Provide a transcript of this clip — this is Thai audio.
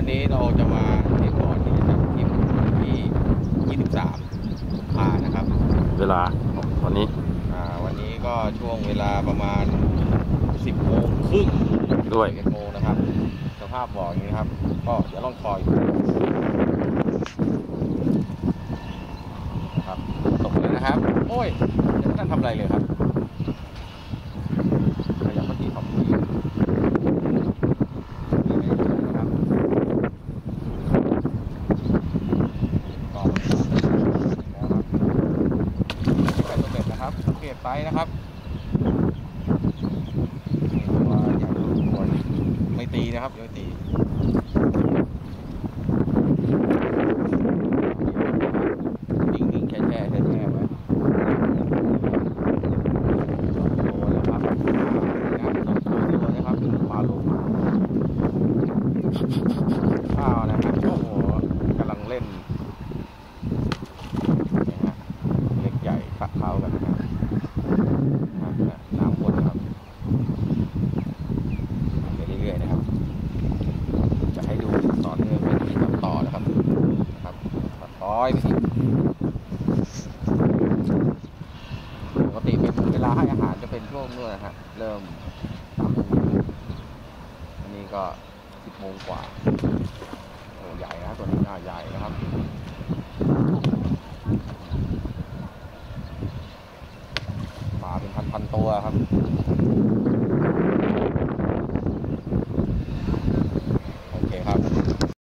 วันนี้เราจะมาเรียกก่อนที่จะจัดทริปที่ 23กุมภานะครับ เวลาตอนนี้อ่าวันนี้ก็ช่วงเวลาประมาณ 10โมงครึ่งด้วย11โมงนะครับ สภาพบอกอย่างนี้นะครับ ก็เดี๋ยวลองคอยดูนะครับตกเลยนะครับ โอ้ยยังไม่ทันทำอะไรเลยครับขยับเมื่อกี้ขอบคุณนะครับต่อไปตัวเบ็ดนะครับ สังเกตไปนะครับตัวใหญ่พอสมควไม่ตีนะครับยังไม่ตีนิ่แช่แช่ๆไว้โอ้นะครับนะครับตั อยพี่ปกติเป็นเวลาให้อาหารจะเป็นช่วงนู้นนะฮะเริ่มสามงอันนี้ก็สิบโมงกว่าโอ้ใหญ่นะตัวนี้น่าใหญ่นะครับปลาเป็นพันๆตัวครับ